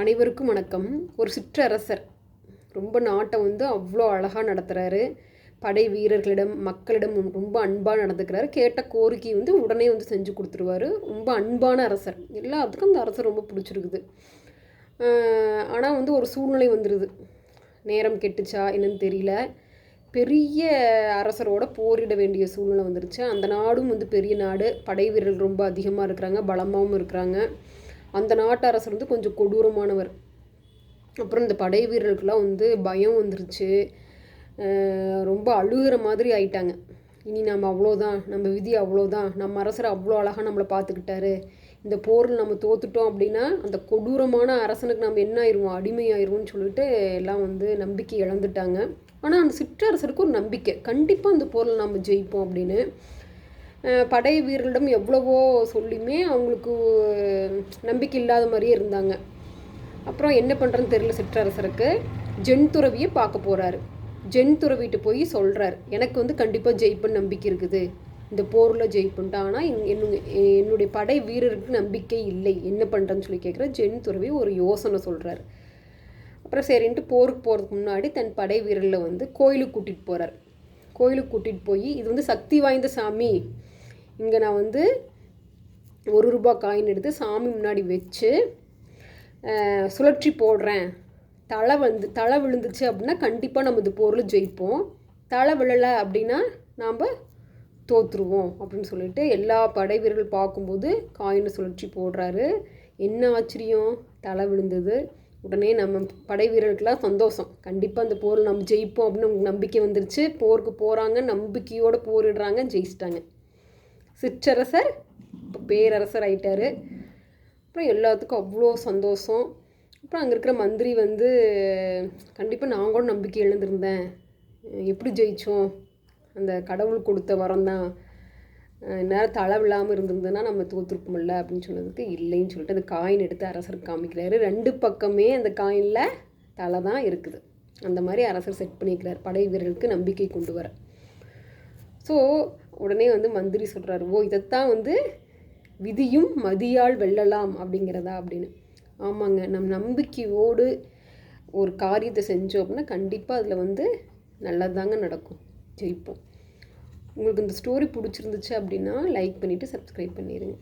அனைவருக்கும் வணக்கம். ஒரு சிற்றரசர். ரொம்ப நாட்டை வந்து அவ்வளோ அழகாக நடத்துகிறாரு படை வீரர்களிடம் மக்களிடம் ரொம்ப அன்பாக நடந்துக்கிறாரு. கேட்ட கோரிக்கை வந்து உடனே வந்து செஞ்சு கொடுத்துருவாரு. ரொம்ப அன்பான அரசர். எல்லாத்துக்கும் அந்த அரசர் ரொம்ப பிடிச்சிருக்குது. ஆனால் வந்து ஒரு சூழ்நிலை வந்துடுது நேரம் கெட்டுச்சா என்னன்னு தெரியல. பெரிய அரசரோட போரிட வேண்டிய சூழ்நிலை வந்துருச்சு. அந்த நாடும் வந்து பெரிய நாடு. படை வீரர்கள் ரொம்ப அதிகமாக இருக்கிறாங்க. பலமாகவும் இருக்கிறாங்க. அந்த நாட்டு அரசர் வந்து கொஞ்சம் கொடூரமானவர். அப்புறம் இந்த படை வீரர்களுக்கெல்லாம் வந்து பயம் வந்துருச்சு. ரொம்ப அழுகிற மாதிரி ஆயிட்டாங்க. இனி நம்ம அவ்வளோதான் நம்ம விதி அவ்வளோதான் நம்ம அரசர் அவ்வளோ அழகாக நம்மளை பார்த்துக்கிட்டாரு. இந்த போரில் நம்ம தோத்துட்டோம் அப்படின்னா அந்த கொடூரமான அரசனுக்கு நம்ம என்ன ஆயிடுவோம் அடிமையாயிருவோம்னு சொல்லிட்டு எல்லாம் வந்து நம்பிக்கை இழந்துட்டாங்க. ஆனால் அந்த சிற்றரசருக்கு ஒரு நம்பிக்கை. கண்டிப்பாக அந்த போரில் நம்ம ஜெயிப்போம் அப்படின்னு படை வீரர்களிடம் எவ்வளவோ சொல்லியுமே அவங்களுக்கு நம்பிக்கை இல்லாத மாதிரியே இருந்தாங்க. அப்புறம் என்ன பண்ணுறன்னு தெரியல சிற்றரசருக்கு ஜென் துறவியை பார்க்க போகிறாரு ஜென் துறவிட்டு போய் சொல்கிறார் எனக்கு வந்து கண்டிப்பாக ஜெயிப்பன் நம்பிக்கை இருக்குது. இந்த போரில் ஜெயிப்புன்ட்டு. ஆனால் என்னுடைய படை வீரருக்கு நம்பிக்கை இல்லை. என்ன பண்ணுறேன்னு சொல்லி கேட்குற ஜென் துறவி ஒரு யோசனை சொல்கிறார் அப்புறம் சரின்ட்டு போருக்கு போகிறதுக்கு முன்னாடி தன் படை வீரரில் வந்து கோயிலுக்கு கூட்டிகிட்டு போகிறார் கோயிலுக்கு கூட்டிகிட்டு போய் இது வந்து சக்தி வாய்ந்த சாமி. இங்கே நான் வந்து ஒரு ரூபா காயின் எடுத்து சாமி முன்னாடி வச்சு சுழற்சி போடுறேன். தலை வந்து தலை விழுந்துச்சு அப்படின்னா கண்டிப்பாக நம்ம இது பொருள் ஜெயிப்போம். தலை விழலை அப்படின்னா நாம் தோற்றுருவோம் அப்படின்னு சொல்லிட்டு எல்லா படை வீரர்கள் பார்க்கும்போது காயினை சுழற்சி போடுறாரு. என்ன ஆச்சரியம்? தலை விழுந்தது. உடனே நம்ம படை வீரர்களுக்கெல்லாம் சந்தோஷம். கண்டிப்பாக அந்த போரில் நம்ம ஜெயிப்போம் அப்படின்னு நம்பிக்கை வந்துருச்சு. போருக்கு போகிறாங்க நம்பிக்கையோடு போரிடுறாங்க ஜெயிச்சிட்டாங்க. சிற்றரசர் இப்போ பேரரசர் ஆயிட்டார். அப்புறம் எல்லாத்துக்கும் அவ்வளோ சந்தோஷம். அப்புறம் அங்கே இருக்கிற மந்திரி வந்து கண்டிப்பாக நான் கூட நம்பிக்கை எழுந்திருந்தேன் எப்படி ஜெயித்தோம் அந்த கடவுள் கொடுத்த வரம் தான். நேரம் தளவில்லாமல் இருந்திருந்ததுன்னா நம்ம தோற்றுருப்போம்ல அப்படின்னு சொன்னதுக்கு இல்லைன்னு சொல்லிட்டு அந்த காயின் எடுத்து அரசர் காமிக்கிறாரு. ரெண்டு பக்கமே அந்த காயினில் தலை தான் இருக்குது. அந்த மாதிரி அரசர் செட் பண்ணிக்கிறார். படை வீரர்களுக்கு நம்பிக்கை கொண்டு வர. ஸோ உடனே வந்து மந்திரி சொல்கிறாரு ஓ இதைத்தான் வந்து விதியும் மதியால் வெல்லலாம் அப்படிங்கிறதா அப்படின்னு. ஆமாங்க நம் நம்பிக்கையோடு ஒரு காரியத்தை செஞ்சோம் அப்படின்னா கண்டிப்பாக அதில் வந்து நல்லதாங்க நடக்கும். ஜெயிப்போம். உங்களுக்கு இந்த ஸ்டோரி பிடிச்சிருந்துச்சு அப்படின்னா லைக் பண்ணிவிட்டு சப்ஸ்கிரைப் பண்ணிடுங்க